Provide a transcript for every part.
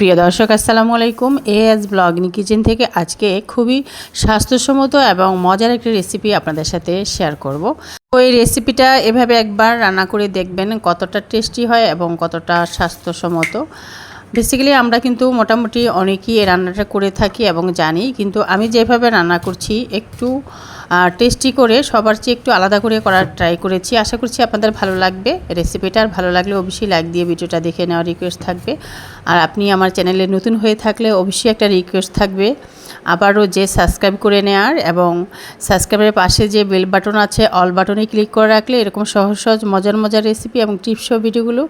প্রিয় দর্শক, আসসালামু আলাইকুম। এ এস ব্লগিং কিচেন থেকে আজকে খুবই স্বাস্থ্যসম্মত এবং মজার একটি রেসিপি আপনাদের সাথে শেয়ার করব। এই রেসিপিটা এভাবে একবার রান্না করে দেখবেন কতটা টেস্টি হয় এবং কতটা স্বাস্থ্যসম্মত। বেসিক্যালি আমরা কিন্তু মোটামুটি অনেকেই এই রান্নাটা করে থাকি এবং জানি, কিন্তু আমি যেভাবে রান্না করছি একটু টেস্টি করে সবার চেয়ে একটু আলাদা করে করার ট্রাই করেছি। আশা করছি আপনাদের ভালো লাগবে। রেসিপিটা আর ভালো লাগলে অবশ্যই লাইক দিয়ে ভিডিওটা দেখে নেওয়ার রিকোয়েস্ট থাকবে। আর আপনি আমার চ্যানেলে নতুন হয়ে থাকলে অবশ্যই একটা রিকোয়েস্ট থাকবে। আবারও যে সাবস্ক্রাইব করে নেওয়ার এবং সাবস্ক্রাইবের পাশে যে বেল বাটন আছে অল বাটনে ক্লিক করে রাখলে এরকম সহজ সহজ মজার মজার রেসিপি এবং টিপসও ভিডিওগুলো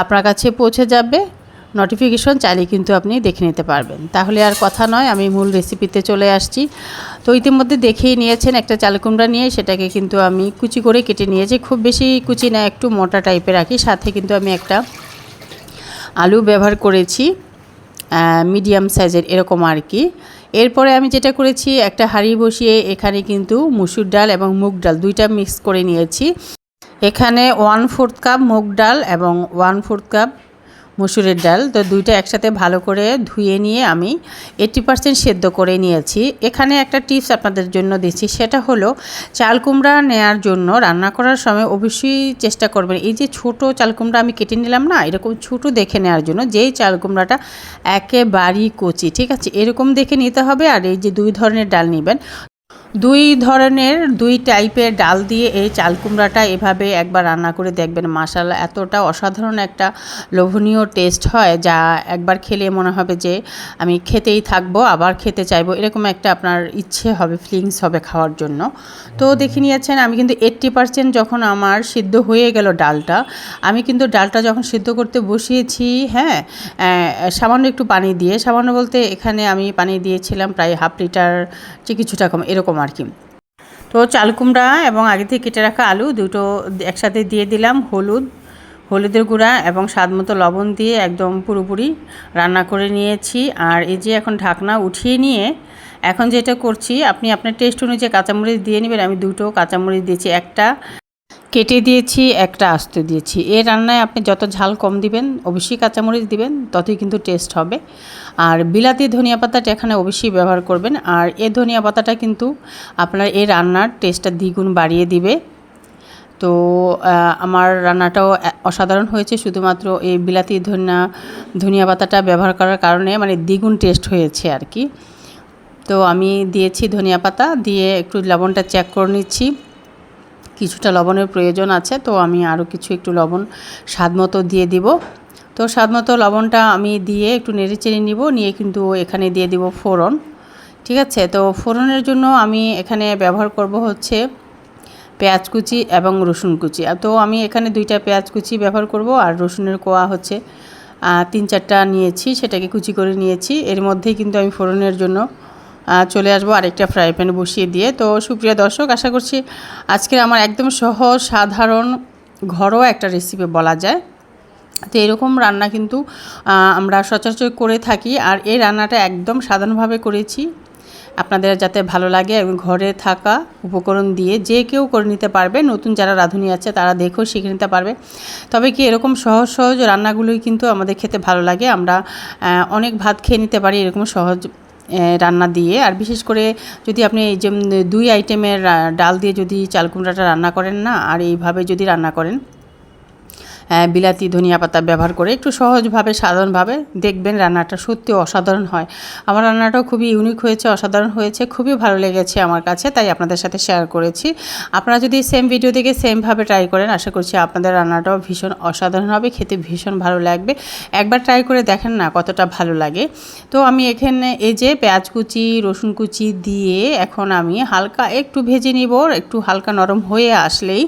আপনার কাছে পৌঁছে যাবে। নোটিফিকেশন চাইলে কিন্তু আপনি দেখে নিতে পারবেন। তাহলে আর কথা নয়, আমি মূল রেসিপিতে চলে আসছি। তো ইতিমধ্যে দেখেই নিয়েছেন একটা চাল কুমড়া নিয়ে, সেটাকে কিন্তু আমি কুচি করে কেটে নিয়েছি। খুব বেশি কুচি না, একটু মোটা টাইপের রাখি সাথে কিন্তু আমি একটা আলু ব্যবহার করেছি মিডিয়াম সাইজের এরকম আর কি। এরপরে আমি যেটা করেছি, একটা হাঁড়ি বসিয়ে এখানে কিন্তু মুসুর ডাল এবং মুগ ডাল দুইটা মিক্স করে নিয়েছি। এখানে ওয়ান ফোর্থ কাপ মুগ ডাল এবং ওয়ান ফোর্থ কাপ মসুরের ডাল। তো দুইটা একসাথে ভালো করে ধুয়ে নিয়ে আমি এইটি পার্সেন্ট সেদ্ধ করে নিয়েছি। এখানে একটা টিপস আপনাদের জন্য দিচ্ছি, সেটা হলো চাল কুমড়া নেওয়ার জন্য রান্না করার সময় অবশ্যই চেষ্টা করবেন। এই যে ছোট চাল কুমড়া আমি কেটে নিলাম না, এরকম ছোট দেখে নেওয়ার জন্য যেই চাল কুমড়াটা একেবারেই কচি, ঠিক আছে? এরকম দেখে নিতে হবে আর এই যে দুই ধরনের ডাল নেবেন। দুই ধরনের, দুই টাইপের ডাল দিয়ে এই চাল কুমড়াটা এভাবে একবার রান্না করে দেখবেন। মাসালা এতটা অসাধারণ একটা লোভনীয় টেস্ট হয় যা একবার খেলে মনে হবে যে আমি খেতেই থাকব, আবার খেতে চাইব। এরকম একটা আপনার ইচ্ছে হবে ফিলিংস হবে খাওয়ার জন্য। তো দেখে নিয়েছেন, আমি কিন্তু এইট্টি পারসেন্ট যখন আমার সিদ্ধ হয়ে গেল ডালটা, আমি কিন্তু ডালটা যখন সিদ্ধ করতে বসিয়েছি হ্যাঁ সামান্য একটু পানি দিয়ে, সামান্য বলতে এখানে আমি পানি দিয়েছিলাম প্রায় হাফ লিটার, যে কিছুটা কম, এরকম আর কি তো চাল কুমড়া এবং আগে থেকে কেটে রাখা আলু দুটো একসাথে দিয়ে দিলাম হলুদ, হলুদের গুঁড়া এবং স্বাদ মতো লবণ দিয়ে একদম পুরোপুরি রান্না করে নিয়েছি। আর এই যে এখন ঢাকনা উঠিয়ে নিয়ে এখন যেটা করছি, আপনি আপনার টেস্ট অনুযায়ী কাঁচামরিচ দিয়ে নেবেন। আমি দুটো কাঁচামরিচ দিয়েছি, একটা কেটে দিয়েছি, একটা আস্ত দিয়েছি। এ রান্নায় আপনি যত ঝাল কম দিবেন, অবশ্যই কাঁচামরিচ দিবেন, ততই কিন্তু টেস্ট হবে। আর বিলাতি ধনিয়া পাতাটা এখানে অবশ্যই ব্যবহার করবেন। আর এ ধনিয়া পাতাটা কিন্তু আপনার এই রান্নার টেস্টটা দ্বিগুণ বাড়িয়ে দিবে। তো আমার রান্নাটাও অসাধারণ হয়েছে। শুধুমাত্র এই বিলাতি ধনিয়া ধনিয়া পাতাটা ব্যবহার করার কারণে মানে দ্বিগুণ টেস্ট হয়েছে আর কি। তো আমি দিয়েছি ধনিয়া পাতা, দিয়ে একটু লবণটা চেক করে নিচ্ছি। কিছুটা লবণের প্রয়োজন আছে, তো আমি আরও কিছু একটু লবণ স্বাদ মতো দিয়ে দিব। তো স্বাদ মতো লবণটা আমি দিয়ে একটু নেড়ে চেড়ে নিব, নিয়ে কিন্তু এখানে দিয়ে দিব ফোড়ন। ঠিক আছে? তো ফোড়নের জন্য আমি এখানে ব্যবহার করব হচ্ছে পেঁয়াজ কুচি এবং রসুন কুচি। তো আমি এখানে দুইটা পেঁয়াজ কুচি ব্যবহার করব, আর রসুনের কোয়া হচ্ছে তিন চারটা নিয়েছি, সেটাকে কুচি করে নিয়েছি। এর মধ্যেই কিন্তু আমি ফোড়নের জন্য চলে আসব আরেকটা ফ্রাই প্যান বসিয়ে দিয়ে। তো সুপ্রিয় দর্শক, আশা করছি আজকের আমার একদম সহজ, সাধারণ, ঘরোয়া একটা রেসিপি বলা যায়। তো এরকম রান্না কিন্তু আমরা সচরাচর করে থাকি আর এই রান্নাটা একদম সাধারণভাবে করেছি। আপনাদের যাতে ভালো লাগে এবং ঘরে থাকা উপকরণ দিয়ে যে কেউ করে নিতে পারবে, নতুন যারা রাঁধুনি আছে তারা দেখেও শিখে নিতে পারবে। তবে কি এরকম সহজ সহজ রান্নাগুলোই কিন্তু আমাদের খেতে ভালো লাগে। আমরা অনেক ভাত খেয়ে নিতে পারি এরকম সহজ রান্না দিয়ে। আর বিশেষ করে যদি আপনি যে দুই আইটেমের ডাল দিয়ে যদি চাল কুমড়াটা রান্না করেন না, আর এইভাবে যদি রান্না করেন বিলাতি ধনিয়া পাতা ব্যবহার করে একটু সহজভাবে, সাধারণভাবে দেখবেন রান্নাটা সত্যি অসাধারণ হয়। আমার রান্নাটাও খুবই ইউনিক হয়েছে, অসাধারণ হয়েছে, খুবই ভালো লেগেছে আমার কাছে, তাই আপনাদের সাথে শেয়ার করেছি। আপনারা যদি সেম ভিডিও দেখে সেমভাবে ট্রাই করেন, আশা করছি আপনাদের রান্নাটাও ভীষণ অসাধারণ হবে, খেতে ভীষণ ভালো লাগবে। একবার ট্রাই করে দেখেন না কতটা ভালো লাগে। তো আমি এখানে এই যে পেঁয়াজ কুচি, রসুন কুচি দিয়ে এখন আমি হালকা একটু ভেজে নিব, একটু হালকা নরম হয়ে আসলেই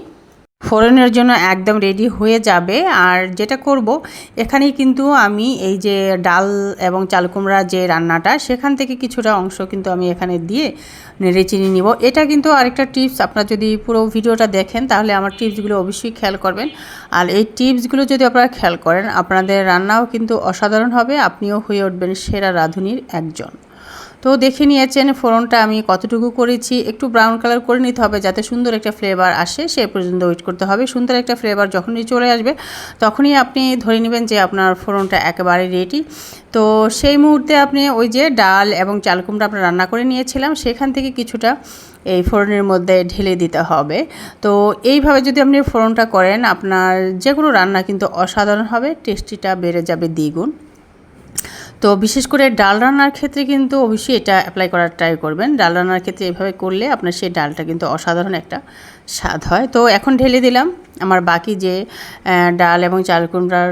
ফোড়নের জন্য একদম রেডি হয়ে যাবে। আর যেটা করব, এখানেই কিন্তু আমি এই যে ডাল এবং চালকুমড়া যে রান্নাটা, সেখান থেকে কিছুটা অংশ কিন্তু আমি এখানে দিয়ে নেড়ে চিনি নিব। এটা কিন্তু আরেকটা টিপস আপনারা যদি পুরো ভিডিওটা দেখেন, তাহলে আমার টিপসগুলো অবশ্যই খেয়াল করবেন। আর এই টিপসগুলো যদি আপনারা খেয়াল করেন, আপনাদের রান্নাও কিন্তু অসাধারণ হবে, আপনিও হয়ে উঠবেন সেরা রাঁধুনির একজন। তো দেখে নিয়েছেন ফোড়নটা আমি কতটুকু করেছি। একটু ব্রাউন কালার করে নিতে হবে যাতে সুন্দর একটা ফ্লেভার আসে, সে পর্যন্ত ওয়েট করতে হবে। সুন্দর একটা ফ্লেভার যখনই চলে আসবে, তখনই আপনি ধরে নেবেন যে আপনার ফোড়নটা একেবারে রেডি তো সেই মুহূর্তে আপনি ওই যে ডাল এবং চাল কুমড়া আমরা রান্না করে নিয়েছিলাম, সেখান থেকে কিছুটা এই ফোড়নের মধ্যে ঢেলে দিতে হবে। তো এইভাবে যদি আপনি ফোড়নটা করেন, আপনার যে কোনো রান্না কিন্তু অসাধারণ হবে টেস্টিটা বেড়ে যাবে দ্বিগুণ। তো বিশেষ করে ডাল রান্নার ক্ষেত্রে কিন্তু অবশ্যই এটা অ্যাপ্লাই করার ট্রাই করবেন। ডাল রান্নার ক্ষেত্রে এভাবে করলে আপনার সেই ডালটা কিন্তু অসাধারণ একটা স্বাদ হয়। তো এখন ঢেলে দিলাম। আমার বাকি যে ডাল এবং চাল কুমড়ার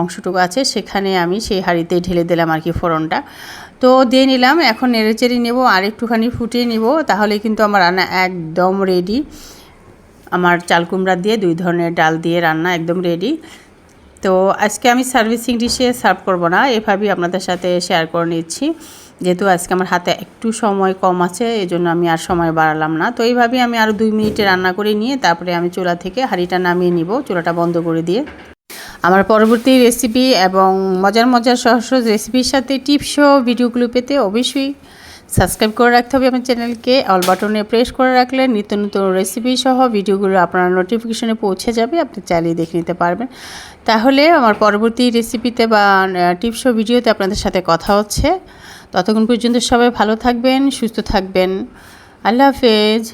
অংশটুকু আছে, সেখানে আমি সেই হাঁড়িতেই ঢেলে দিলাম আর কি ফোড়নটা। তো দিয়ে নিলাম। এখন নেড়েচেড়ে নেব, আর একটুখানি ফুটিয়ে নিব, তাহলে কিন্তু আমার রান্না একদম রেডি আমার চাল কুমড়া দিয়ে দুই ধরনের ডাল দিয়ে রান্না একদম রেডি তো আজকে আমি সার্ভিসিং ডিশে সার্ভ করব না এভাবেই আপনাদের সাথে শেয়ার করে নিচ্ছি। যেহেতু আজকে আমার হাতে একটু সময় কম আছে এই জন্য আমি আর সময় বাড়ালাম না। তো এইভাবেই আমি আরও দুই মিনিটে রান্না করে নিয়ে তারপরে আমি চুলা থেকে হাঁড়িটা নামিয়ে নিব, চুলাটা বন্ধ করে দিয়ে। আমার পরবর্তী রেসিপি এবং মজার মজার সহজ রেসিপির সাথে টিপসও ভিডিওগুলো পেতে অবশ্যই সাবস্ক্রাইব করে রাখতে হবে আমার চ্যানেলকে। অল বাটনে প্রেস করে রাখলে নিত্য নতুন রেসিপি সহ ভিডিওগুলো আপনার নোটিফিকেশনে পৌঁছে যাবে, আপনি চালিয়ে দেখে নিতে পারবেন। তাহলে আমার পরবর্তী রেসিপিতে বা টিপসও ভিডিওতে আপনাদের সাথে কথা হচ্ছে। ততক্ষণ পর্যন্ত সবাই ভালো থাকবেন, সুস্থ থাকবেন। আল্লাহ হাফেজ।